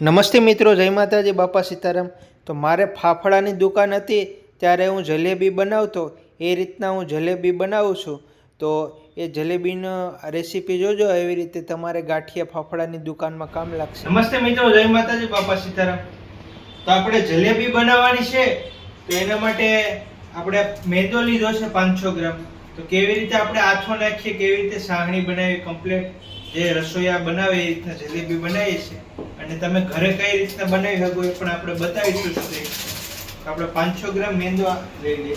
નમસ્તે મિત્રો, જય માતાજી, બાપા સીતારામ. તો મારે ફાફડાની દુકાન હતી, ત્યારે હું જલેબી બનાવતો. એ રીતના હું જલેબી બનાવું છું. તો એ જલેબીનો રેસીપી જોજો, એવી રીતે તમારે ગાંઠિયા ફાફડાની દુકાનમાં કામ લાગશે. નમસ્તે મિત્રો, જય માતાજી, બાપા સીતારામ. તો આપણે જલેબી બનાવવાની છે, તો એના માટે આપણે મેદો લીધો છે પાંચસો ગ્રામ. તો કેવી રીતે આપણે આથો નાખીએ, કેવી રીતે સાહણી બનાવી કમ્પ્લેટ જે રસોઈયા બનાવે એ રીતના જલેબી બનાવીએ છીએ. અને તમે ઘરે કઈ રીતના બનાવી શકો એ પણ આપણે બતાવીશું. આપણે પાંચસો ગ્રામ મેંદો લઈ લઈએ.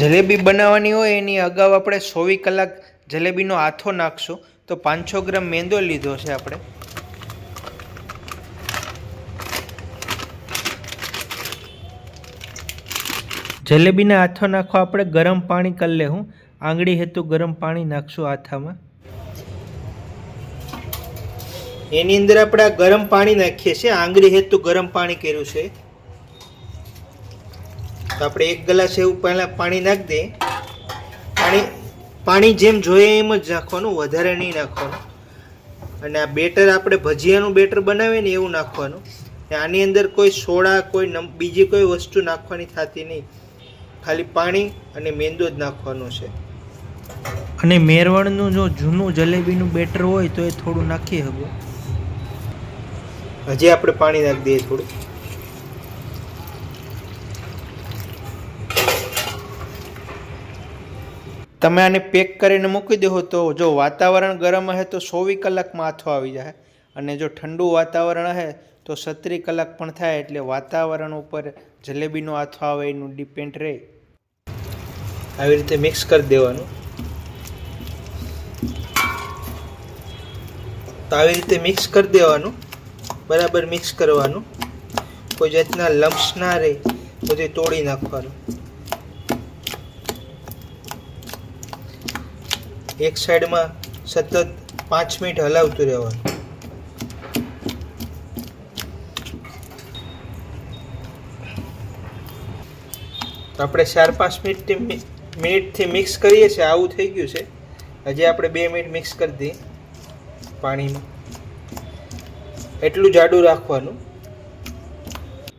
જલેબી બનાવવાની હોય એની અગાઉ આપણે સોવી કલાક જલેબીનો આથો નાખશું. તો પાંચસો ગ્રામ મેંદો લીધો છે આપણે. જલેબીના આથો નાખો. આપણે ગરમ પાણી કરી લેવું આંગળી હેતુ ગરમ પાણી નાખશું આથામાં. એની અંદર આપણે આ ગરમ પાણી નાખીએ છીએ. આંગળી હેતુ ગરમ પાણી કર્યું છે. તો આપણે એક ગ્લાસ એવું પહેલાં પાણી નાખી દઈએ. પાણી પાણી જેમ જોઈએ એમ જ નાખવાનું, વધારે નહીં નાખવાનું. અને આ બેટર આપણે ભજીયાનું બેટર બનાવીએ ને એવું નાખવાનું. આની અંદર કોઈ સોડા, કોઈ બીજી કોઈ વસ્તુ નાખવાની થતી નહીં. ખાલી પાણી અને મેંદો જ નાખવાનો છે. અને મેરવણનું જો જૂનું જલેબીનું બેટર હોય તો એ થોડું નાખી શકો. હજી આપણે પાણી નાખી દઈએ થોડું. તમે આને પેક કરીને મૂકી દો તો જો વાતાવરણ ગરમ હશે તો ચોવીસ કલાકમાં આથો આવી જાય અને જો ઠંડુ વાતાવરણ હશે તો સત્રી કલાક પણ થાય એટલે વાતાવરણ ઉપર જલેબીનો આથો આવે એનું ડિપેન્ડ રહે. આવી રીતે મિક્સ કરી દેવાનું. તો આવી રીતે મિક્સ કરી દેવાનું. બરાબર મિક્સ કરવાનું. કોઈ જાતના લમ્સ ના રહે બધું તોડી નાખવાનું. એક સાઈડમાં સતત પાંચ મિનિટ હલાવતું રહેવાનું. આપણે ચાર પાંચ મિનિટથી મિનિટથી મિક્સ કરીએ છીએ, આવું થઈ ગયું છે. હજી આપણે બે મિનિટ મિક્સ કરી દઈએ પાણીમાં. એટલું જાડું રાખવાનું.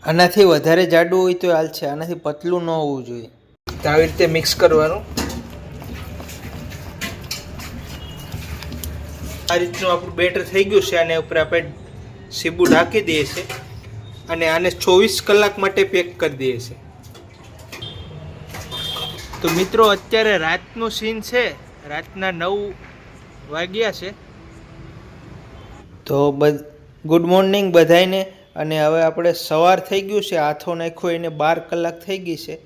આનાથી વધારે જાડું હોય તો હાલ છે. આનાથી પતલું ન હોવું જોઈએ. તો આવી રીતે મિક્સ કરવાનું. આ રીતનું આપણું બેટર થઈ ગયું છે. આને ઉપર આપણે સીબુ ઢાંકી દઈએ છીએ. અને આને ચોવીસ કલાક માટે પેક કરી દઈએ છીએ. તો મિત્રો અત્યારે રાતનું સીન છે. રાતના નવ વાગ્યા છે. તો બધ ગુડ મોર્નિંગ બધાયને. અને હવે આપણે સવાર થઈ ગયું છે. હાથો નાખ્યો એને બાર કલાક થઈ ગઈ છે.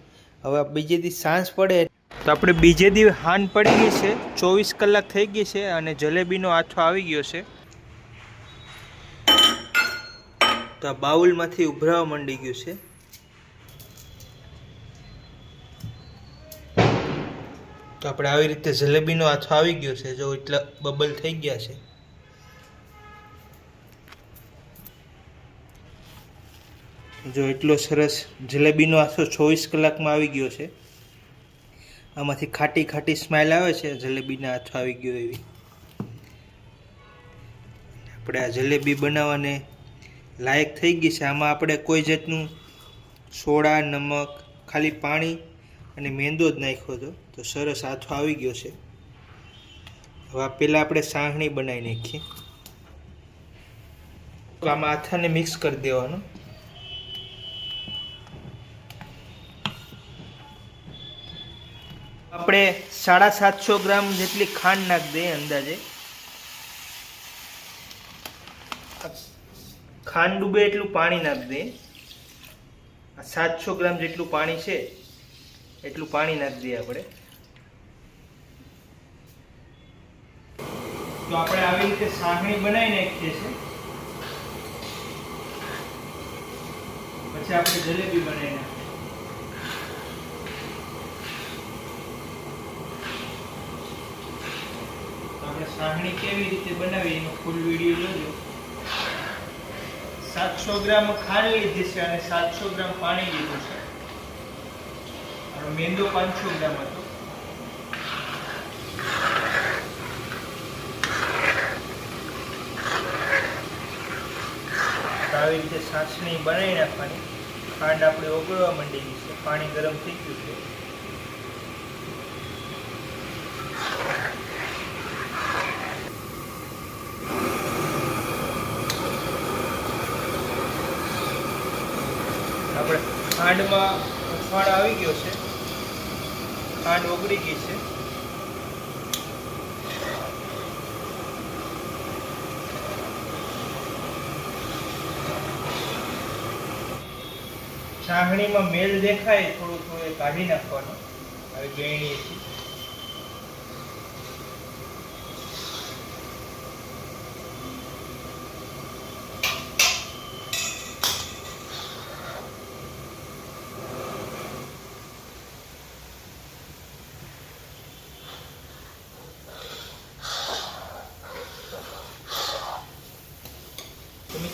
હવે બીજે દી સાંજ પડે. તો આપણે બીજે દી હાન પડી ગઈ છે. ચોવીસ કલાક થઈ ગઈ છે અને જલેબીનો આથો આવી ગયો છે. તો આ બાઉલમાંથી ઉભરાવા માંડી ગયું છે. તો આપણે આવી રીતે જલેબીનો આથો આવી ગયો છે. જો એટલા બબલ થઈ ગયા છે. જો એટલો સરસ જલેબીનો આથો ચોવીસ કલાકમાં આવી ગયો છે. આમાંથી ખાટી ખાટી સ્માઇલ આવે છે, જલેબીના હાથો આવી ગયો એવી. આપણે આ જલેબી બનાવવાને લાયક થઈ ગઈ છે. આમાં આપણે કોઈ જાતનું સોડા, નમક, ખાલી પાણી અને મેંદો જ નાખ્યો હતો. તો સરસ હાથો આવી ગયો છે. હવે પહેલાં આપણે સાહણી બનાવી નાખીએ. આમાં આથાને મિક્સ કરી દેવાનું. આપણે સાડા સાતસો ગ્રામ જેટલી ખાંડ નાખી દઈએ અંદાજે. ખાંડ ડૂબે એટલું પાણી નાખી દઈએ. સાતસો ગ્રામ જેટલું પાણી છે, એટલું પાણી નાખી દઈએ આપણે. તો આપણે આવી રીતે સાહણી બનાવી નાખીએ છીએ. પછી આપણે જલેબી બનાવી નાખીએ. તો કેવી રીતે બનાવી એનો ફૂલ વીડિયો જોજો. સાતસો ગ્રામ ખાંડ લીધી છે અને સાતસો ગ્રામ પાણી લીધું છે. અને મેંદો પાંચસો ગ્રામ હતો. આવી રીતે સાસણી બનાવી નાખવાની. ખાંડ આપણે ઓગળવા માંડેલી છે. પાણી ગરમ થઈ ગયું છે. આપણે ખાંડમાં ઉફાળ આવી ગયો છે. ખાંડ ઓગળી ગઈ છે. ચાહણીમાં મેલ દેખાય થોડું થોડું કાઢી નાખવાનું. હવે ગેણીએ તો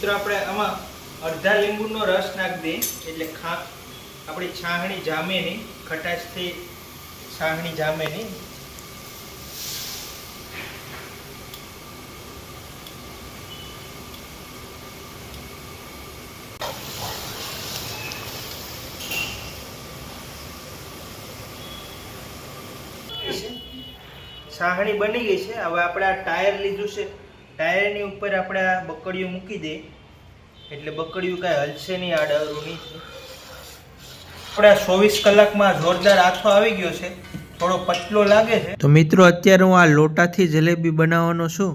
મિત્રો, આપણે આમાં અડધા લીંબુનો રસ નાખી દઈએ એટલે ખા, આપણી છાહણી જામે નહીં ખટાશથી છાહણી જામે નહીં છાહણી બની ગઈ છે. હવે આપણે આ ટાયર લીધું છે. ટાયરની ઉપર આપણે આ બકડીઓ મૂકી દઈએ. એટલે બકડીયું કાંઈ હલશે નહીં આડાવરું નહીં આપણે આ ચોવીસ કલાકમાં જોરદાર આથો આવી ગયો છે. થોડો પતલો લાગે છે. તો મિત્રો અત્યારે હું આ લોટાથી જલેબી બનાવવાનો છું.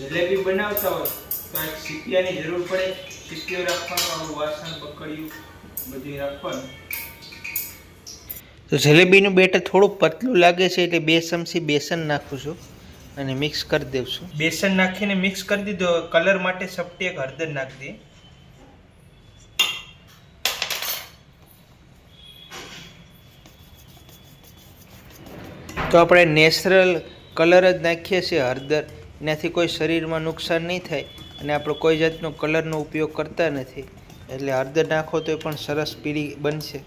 જલેબી બનાવતા હોય તો એક સીપિયાની જરૂર પડે. સીપિયો રાખવાનું આવું વાસણ બકડીયું બધું રાખવાનું. તો જલેબીનું બેટર થોડું પતલું લાગે છે એટલે બે ચમચી બેસન નાખું છું. અને મિક્સ કરી દેવશું. બેસન નાખીને મિક્સ કરી દીધો. કલર માટે સપટી એક હળદર નાખી દઈએ. તો આપણે નેચરલ કલર જ નાખીએ છીએ હળદર. એનાથી કોઈ શરીરમાં નુકસાન નહીં થાય અને આપણે કોઈ જાતનો કલરનો ઉપયોગ કરતા નથી. એટલે હળદર નાખો તો પણ સરસ પીળી બનશે.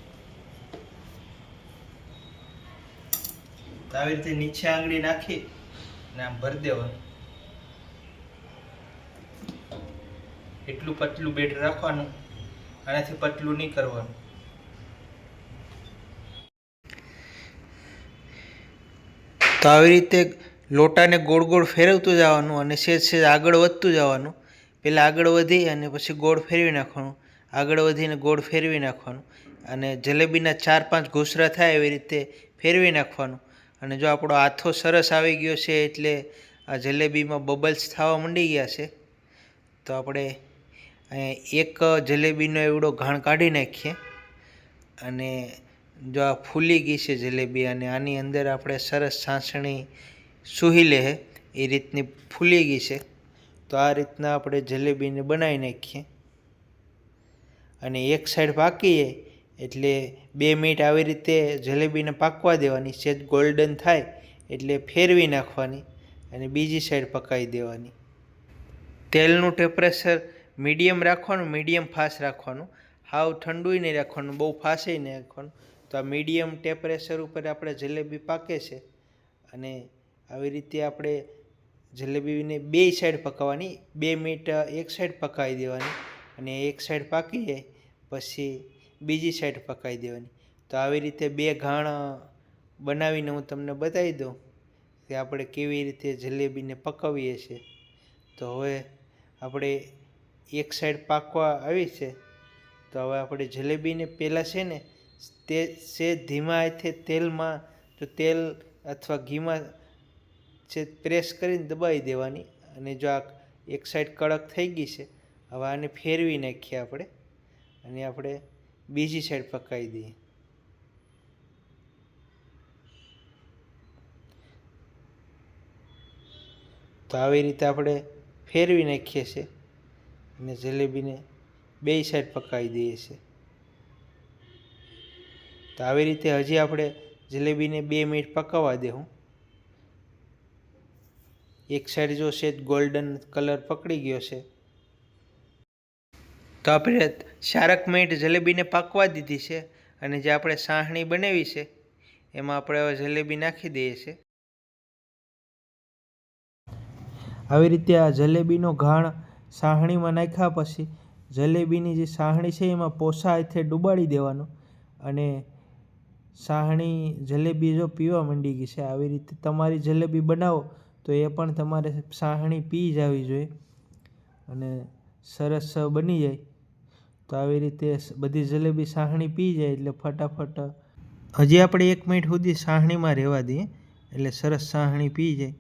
આવી રીતે નીચે આંગળી નાખી. અને આમ ભરી દેવાનું એટલું પતલું બેટ રાખવાનું, આનાથી પતલું નહીં કરવાનું. તો આવી રીતે લોટાને ગોળ ગોળ ફેરવતું જવાનું અને સેજ સેજ આગળ વધતું જવાનું. પહેલાં આગળ વધી અને પછી ગોળ ફેરવી નાખવાનું. આગળ વધીને ગોળ ફેરવી નાખવાનું. અને જલેબીના ચાર પાંચ ઘૂસરા થાય એવી રીતે ફેરવી નાખવાનું. અને જો આપણો આથો સરસ આવી ગયો છે એટલે આ જલેબીમાં બબલ્સ થવા માંડી ગયા છે, તો આપણે એક જલેબીનો એવડો ઘાણ કાઢી નાખીએ. અને જો આ ફૂલી ગઈ છે જલેબી અને આની અંદર આપણે સરસ સાસણી સૂહી લે એ રીતની ફૂલી ગઈ છે, તો આ રીતના આપણે જલેબીને બનાવી નાખીએ. અને એક સાઈડ પાકીએ એટલે બે મિનિટ આવી રીતે જલેબીને પાકવા દેવાની, સેજ ગોલ્ડન થાય એટલે ફેરવી નાખવાની અને બીજી સાઈડ પકાવી દેવાની. તેલનું ટેમ્પરેચર મીડિયમ રાખવાનું મીડિયમ ફાસ્ટ રાખવાનું. હાવ ઠંડુય નહીં રાખવાનું, બહુ ફાસેય નહીં રાખવાનું. તો આ મીડિયમ ટેમ્પરેચર ઉપર આપણે જલેબી પાકે છે અને આવી રીતે આપણે જલેબીને બે સાઈડ પકાવવાની બે મિનિટ એક સાઈડ પકાવી દેવાની અને એક સાઈડ પાકી જાય પછી બીજી સાઈડ પકાવી દેવાની. તો આવી રીતે બે ઘાણ બનાવીને હું તમને બતાવી દઉં કે આપણે કેવી રીતે જલેબીને પકવીએ છીએ. તો હવે આપણે એક સાઈડ પાકવા આવી છે. તો હવે આપણે જલેબીને પહેલાં છે ને તે છે ધીમા હાથે તેલમાં જો તેલ અથવા ઘીમાં છે પ્રેસ કરીને દબાવી દેવાની અને જો આ એક સાઈડ કડક થઈ ગઈ છે, હવે આને ફેરવી નાખીએ આપણે. અને આપણે બીજી સાઈડ પકાવી દઈએ. તો આવી રીતે આપણે ફેરવી નાખીએ છીએ અને જલેબીને બે સાઈડ પકાવી દઈએ છીએ. તો આવી રીતે હજી આપણે જલેબીને બે મિનિટ પકાવવા દેવું. એક સાઈડ જો છે ગોલ્ડન કલર પકડી ગયો છે તો આપણે ચારક મીઠ જલેબીને પાકવા દીધી છે અને જે આપણે સાહણી બનાવી છે, એમાં આપણે હવે જલેબી નાખી દઈએ છીએ આવી રીતે આ જલેબીનો ઘાણ સાહણીમાં નાખ્યા પછી જલેબીની જે સાહણી છે એમાં પોસા હાથે ડુબાડી દેવાનો અને સાહણી જલેબી જો પીવા માંડી ગઈ છે, આવી રીતે તમારી જલેબી બનાવો તો એ પણ તમારે સાહણી પી જ આવી જોઈએ અને સરસ બની જાય. તો આવી રીતે બધી જલેબી સાહણી પી જાય એટલે ફટાફટ, હજી આપણે એક મિનિટ સુધી સાહણીમાં રહેવા દઈએ, એટલે સરસ સાહણી પી જાય.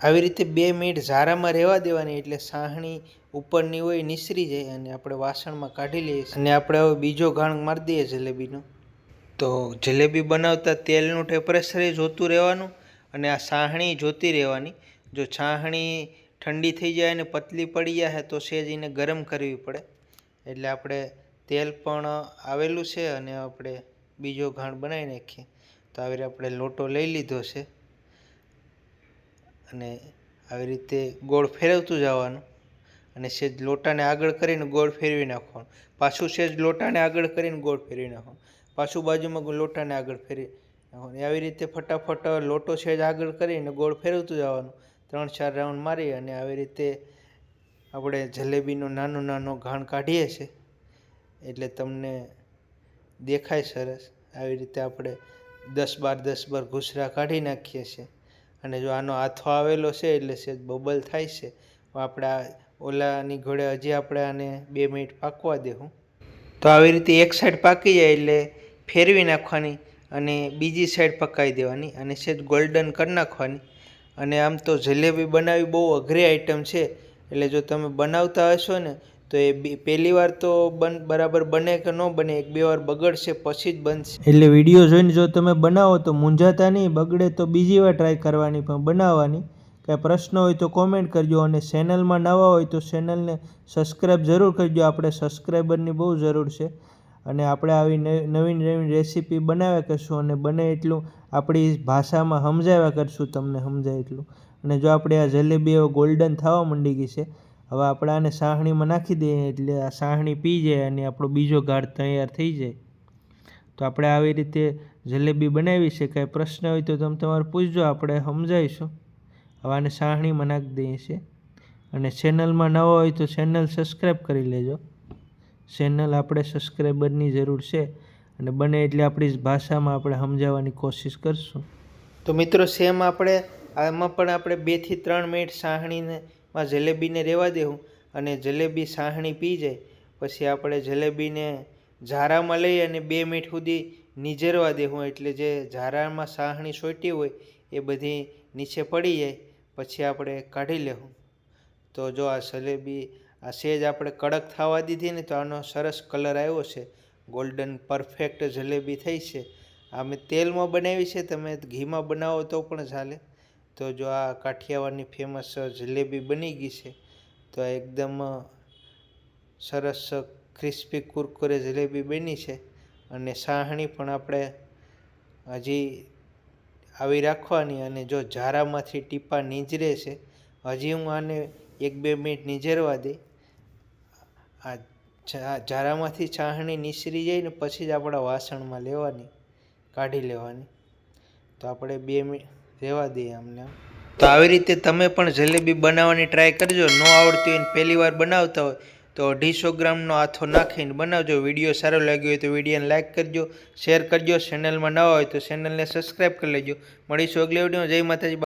આવી રીતે બે મિનિટ ઝારામાં રહેવા દેવાની એટલે સાહણી ઉપરની હોય નિસરી જાય અને આપણે વાસણમાં કાઢી લઈએ અને આપણે હવે બીજો ઘાણ મારી દઈએ જલેબીનો. તો જલેબી બનાવતા તેલનું ટેમ્પરેચર જોતું રહેવાનું અને આ સાહણી જોતી રહેવાની. જો છાહણી ઠંડી થઈ જાય અને પતલી પડી જાય તો સેજ એને ગરમ કરવી પડે. એટલે આપણે તેલ પણ આવેલું છે અને આપણે બીજો ઘાણ બનાવી નાખીએ. તો આવી રીતે આપણે લોટો લઈ લીધો છે. અને આવી રીતે ગોળ ફેરવતું જવાનું. અને સેજ લોટાને આગળ કરીને ગોળ ફેરવી નાખવાનું. પાછું સેજ લોટાને આગળ કરીને ગોળ ફેરવી નાખવાનું. પાછું બાજુમાં લોટાને આગળ ફેરવી નાખવાનું. આવી રીતે ફટાફટ લોટો સેજ આગળ કરીને ગોળ ફેરવતું જવાનું. ત્રણ ચાર રાઉન્ડ મારી અને આવી રીતે આપણે જલેબીનો નાનો નાનો ઘાણ કાઢીએ છીએ, એટલે તમને દેખાય સરસ. આવી રીતે આપણે દસ બાર દસ બાર ઘૂસરા કાઢી નાખીએ છીએ. અને જો આનો હાથો આવેલો છે, એટલે સેજ બબલ થાય છે. આપણે ઓલાની ઘોડે હજી આપણે આને બે મિનિટ પાકવા દેવું તો આવી રીતે એક સાઈડ પાકી જાય એટલે ફેરવી નાખવાની અને બીજી સાઈડ પકાવી દેવાની અને સેજ ગોલ્ડન કરી નાખવાની. અને આમ તો જલેબી બનાવવી બહુ અઘરી આઈટમ છે. એટલે જો તમે બનાવતા હશો ને, તો એ પહેલી વાર તો બન, બરાબર બને કે ન બને, એક બે વાર બગડશે, પછી જ બનશે. એટલે વીડિયો જોઈને જો તમે બનાવો તો મૂંઝાતા નહીં, બગડે તો બીજી વાર ટ્રાય કરવાની, પણ બનાવવાની. કાંઈ પ્રશ્ન હોય તો કોમેન્ટ કરજો અને ચેનલમાં નવા હોય તો ચેનલને સબસ્ક્રાઈબ જરૂર કરજો. આપણે સબસ્ક્રાઈબરની બહુ જરૂર છે. અને આપણે આવી નવી નવી રેસીપી બનાવ્યા કરશું અને બને એટલું આપણી ભાષામાં સમજાવ્યા કરશું તમને સમજાય એટલું. અને જો આપણે આ જલેબી હવે ગોલ્ડન થવા માંડી ગઈ છે, હવે આપણે આને સાહણીમાં નાખી દઈએ એટલે આ સાહણી પી જાય અને આપણો બીજો ગાઢ તૈયાર થઈ જાય. તો આપણે આવી રીતે જલેબી બનાવી છે કાંઈ પ્રશ્ન હોય તો તમે તમારે પૂછજો, આપણે સમજાવીશું. હવે આને સાહણીમાં નાખી દઈએ છીએ. અને ચેનલમાં નવા હોય તો ચેનલ સબસ્ક્રાઈબ કરી લેજો. ચેનલ આપણે સબસ્ક્રાઈબરની જરૂર છે અને બને એટલે આપણી ભાષામાં આપણે સમજાવવાની કોશિશ કરશું. તો મિત્રો, સેમ આપણે આમાં પણ આપણે બેથી ત્રણ મિનિટ સાહણીને માં જલેબીને રહેવા દેવું અને જલેબી સાહણી પી જાય. પછી આપણે જલેબીને ઝારામાં લઈ અને બે મિનિટ સુધી નીજરવા દેવું એટલે જે ઝારામાં સાહણી સોટી હોય એ બધી નીચે પડી જાય. પછી આપણે કાઢી લેવું તો જો આ જલેબી, આ સેજ આપણે કડક થવા દીધી ને તો આનો સરસ કલર આવ્યો છે. ગોલ્ડન પરફેક્ટ જલેબી થઈ છે. આ મેં તેલમાં બનાવી છે. તમે ઘીમાં બનાવો તો પણ ચાલે. તો જો આ કાઠિયાવાડની ફેમસ જલેબી બની ગઈ છે, તો આ એકદમ સરસ ક્રિસ્પી કુરકુરે જલેબી બની છે અને સાહણી પણ આપણે હજી આવી રાખવાની અને જો ઝારામાંથી ટીપા નીજરે છે, હજી હું આને એક બે મિનિટ નીજરવા દઈ. આ ઝારામાંથી ચાહણી નીસરી જાય ને પછી જ આપણા વાસણમાં લેવાની, કાઢી લેવાની. તો આપણે બે મિનિટ રહેવા દઈએ અમને. તો આવી રીતે તમે પણ જલેબી બનાવવાની ટ્રાય કરજો. ન આવડતી હોય પહેલી વાર બનાવતા હોય, તો અઢીસો ગ્રામનો આથો નાખીને બનાવજો. વીડિયો સારો લાગ્યો હોય તો વિડીયોને લાઇક કરજો શેર કરજો. ચેનલમાં ન હોય તો ચેનલને સબસ્ક્રાઈબ કરી લેજો. મળીશું અગલે વીડિયો જય માતાજી.